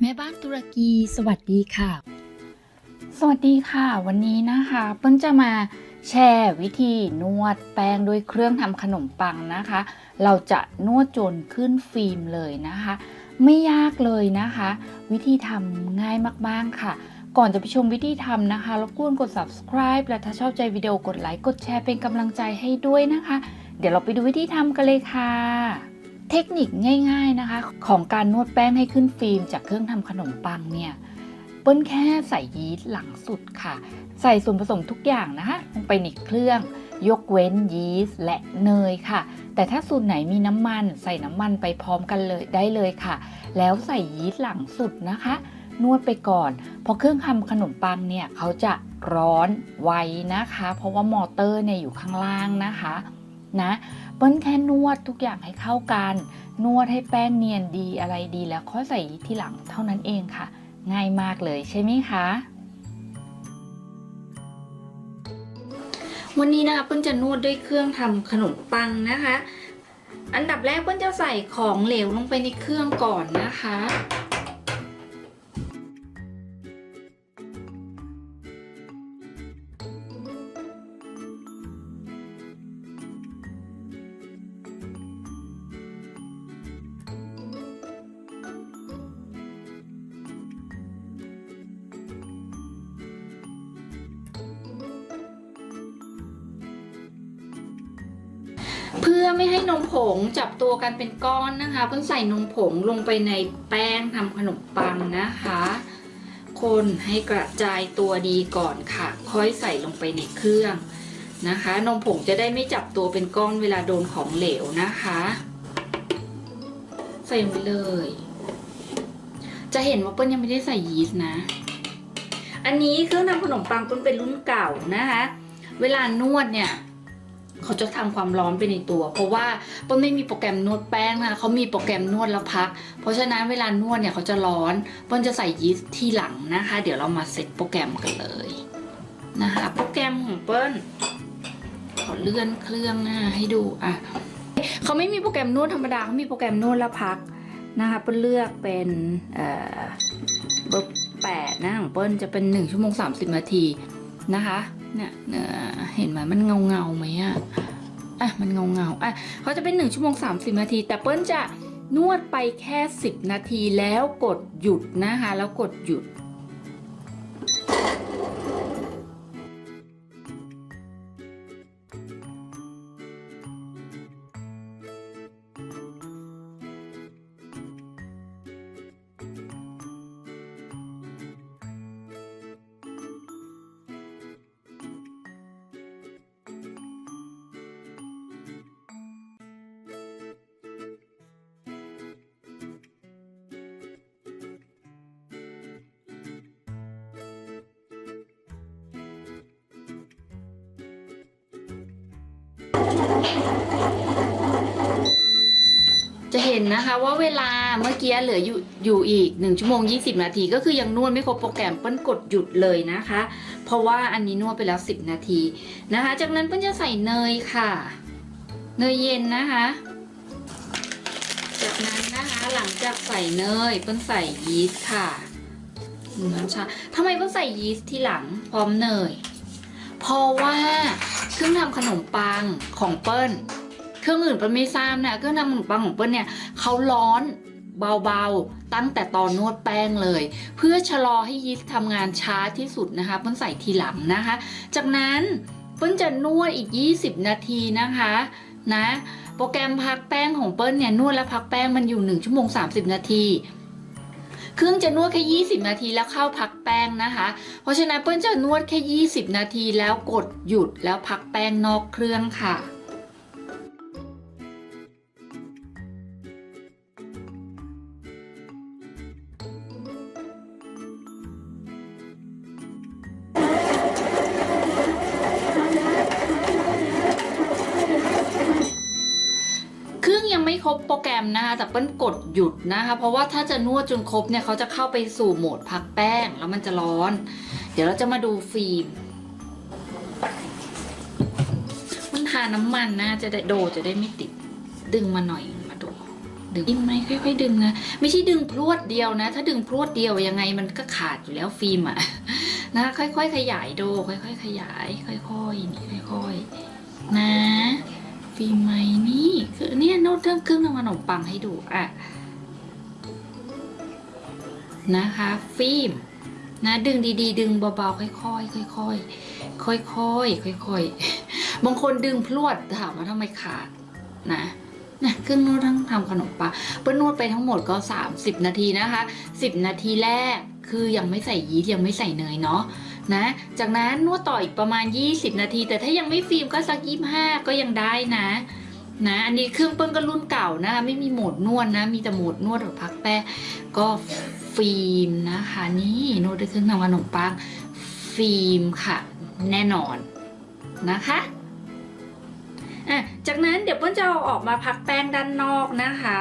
แม่บ้านตุรกีสวัสดีค่ะ สวัสดีค่ะ วันนี้นะคะเปิ้ลจะมาแชร์วิธีนวดแป้งด้วยเครื่องทำขนมปังนะคะ เราจะนวดจนขึ้นฟิล์มเลยนะคะ ไม่ยากเลยนะคะ วิธีทำง่ายมากๆค่ะ ก่อนจะไปชมวิธีทำนะคะรบกวนกด subscribe และถ้าชอบใจวิดีโอกดไลค์กดแชร์เป็นกำลังใจให้ด้วยนะคะ เดี๋ยวเราไปดูวิธีทำกันเลยค่ะ เทคนิคง่ายๆนะคะ ของการนวดแป้งให้ขึ้นฟิล์มจากเครื่องทำขนมปังเนี่ยเปิ้ลแค่ใส่ยีสต์หลังสุดค่ะ ใส่ส่วนผสมทุกอย่างนะคะลงไปในเครื่อง ยกเว้นยีสต์และเนยค่ะ แต่ถ้าสูตรไหนมีน้ำมัน ใส่น้ำมันไปพร้อมกันเลยได้เลยค่ะ แล้วใส่ยีสต์หลังสุดนะคะ นวดไปก่อน เพราะเครื่องทำขนมปังเนี่ยเขาจะร้อนไวนะคะ เพราะว่ามอเตอร์เนี่ยอยู่ข้างล่างนะคะ นะเปิ้ลแค่นวดทุกอย่างให้เข้ากัน นวดให้แป้งเนียนดีอะไรดีแล้วค่อยใส่ยีสต์ทีหลังเท่านั้นเองค่ะ ง่ายมากเลยใช่ไหมคะวันนี้นะคะเปิ้ลจะนวดด้วยเครื่องทำขนมปังนะคะ อันดับแรกเปิ้ลจะใส่ของเหลวลงไปในเครื่องก่อนนะคะ ไม่ให้นมผงจับตัวกันเป็นก้อนนะคะ เพิ่งใส่นมผงลงไปในแป้งทำขนมปังนะคะ คนให้กระจายตัวดีก่อนค่ะ ค่อยใส่ลงไปในเครื่องนะคะ นมผงจะได้ไม่จับตัวเป็นก้อนเวลาโดนของเหลวนะคะ ใส่ลงไปเลย จะเห็นว่าเปิ้ลยังไม่ได้ใส่ยีสต์นะ อันนี้เครื่องทำขนมปังเปิ้ลเป็นรุ่นเก่านะคะ เวลานวดเนี่ย เขาจะทำความร้อนไปในตัว เพราะว่าเปิ้ลไม่มีโปรแกรมนวดแป้งนะเขามีโปรแกรมนวดแล้วพัก เพราะฉะนั้นเวลานวดเนี่ยเขาจะร้อนเปิ้ลจะใส่ยีสต์ที่หลังนะคะ เดี๋ยวเรามาเซตโปรแกรมกันเลยนะคะ โปรแกรมของเปิ้ลขอเลื่อนเครื่องหน้าให้ดูอะเขาไม่มีโปรแกรมนวดธรรมดาเขามีโปรแกรมนวดแล้วพักนะคะเปิ้ลเลือกเป็นเอ่อเบอร์แปดนะของเปิ้ลจะเป็น1ชั่วโมง30นาทีนะคะ เนี่ยเอ่อเห็นไหมมันเงาเงาไหมอะอะมันเงาเงาอะเขาจะเป็น1ชั่วโมง30 นาที แต่เปิ้ลจะนวดไปแค่ 10 นาทีแล้วกดหยุดนะคะ แล้วกดหยุด จะเห็นนะคะว่าเวลาเมื่อกี้เหลืออยู่อยู่อีก 1 ชั่วโมง 20 นาที ก็คือยังนวดไม่ครบโปรแกรมเปิ้ลกดหยุดเลยนะคะ เพราะว่าอันนี้นวดไปแล้ว 10 นาทีนะคะ จากนั้นเปิ้ลจะใส่เนยค่ะ เนยเย็นนะคะ จากนั้นนะคะหลังจากใส่เนยเปิ้ลใส่ยีสต์ค่ะหนึ่งช้อนชาทำไมเปิ้ลใส่ยีสต์ทีหลังพร้อมเนย เพราะว่า เครื่องทำขนมปังของเปิ้ล เครื่องอื่นเปิ้ลไม่ทราบนะเครื่องทำขนมปังของเปิ้ลเนี่ยเขาร้อนเบาๆ ตั้งแต่ตอนนวดแป้งเลย เพื่อชะลอให้ยีสต์ทำงานช้าที่สุดนะคะเปิ้ลใส่ทีหลังนะคะ จากนั้นเปิ้ลจะนวดอีก 20 นาทีนะคะนะ โปรแกรมพักแป้งของเปิ้ลเนี่ยนวดและพักแป้งมันอยู่ 1 ชั่วโมง 30 นาที เครื่องจะนวดแค่ 20 นาทีแล้วเข้าพักแป้งนะคะ เพราะฉะนั้นเปิ้ลจะนวดแค่ 20 นาทีแล้วกดหยุดแล้วพักแป้งนอกเครื่องค่ะ เครื่องยังไม่ครบโปรแกรมนะคะ แต่เปิ้ลกดหยุดนะคะ เพราะว่าถ้าจะนวดจนครบเนี่ยเขาจะเข้าไปสู่โหมดพักแป้ง แล้วมันจะร้อน เดี๋ยวเราจะมาดูฟิล์มมันทาน้ำมันนะจะได้โดจะได้ไม่ติด ดึงมาหน่อยมาดูดึงอิ่มไหมค่อยๆดึงนะไม่ใช่ดึงพรวดเดียวนะ ถ้าดึงพรวดเดียวยังไงมันก็ขาดอยู่แล้วฟิล์มอะนะค่อยๆขยายโดค่อยๆขยาย ค่อยๆนี่ค่อยๆนะ ฟิล์มไหมนี่คือเนี่ยโน้ตเรื่องเครื่องทำขนมปังให้ดูอะนะคะ ฟิล์มนะดึงดีๆ ดึงเบาๆค่อยๆค่อยๆค่อยๆค่อยๆบางคนดึงพรวดถามว่าทำไมขาดนะนะเครื่องนวดทั้งทำขนมปังเปิ้ลนวดไปทั้งหมดก็ 30 นาทีนะคะ 10 นาทีแรกคือยังไม่ใส่ยีสต์ยังไม่ใส่เนยเนาะ นะ จากนั้นนวดต่ออีกประมาณ 20 นาที แต่ถ้ายังไม่ฟิล์มก็สัก 25 ก็ยังได้นะนะอันนี้เครื่องเปิ้ลก็รุ่นเก่านะคะไม่มีโหมดนวดนะ มีแต่โหมดนวดแบบพักแป้งก็ฟิล์มนะคะนี่นวดด้วยเครื่องทำขนมปังฟิล์มค่ะ แน่นอนนะคะอะจากนั้นเดี๋ยวเปิ้ลจะเอาออกมาพักแป้งด้านนอกนะคะ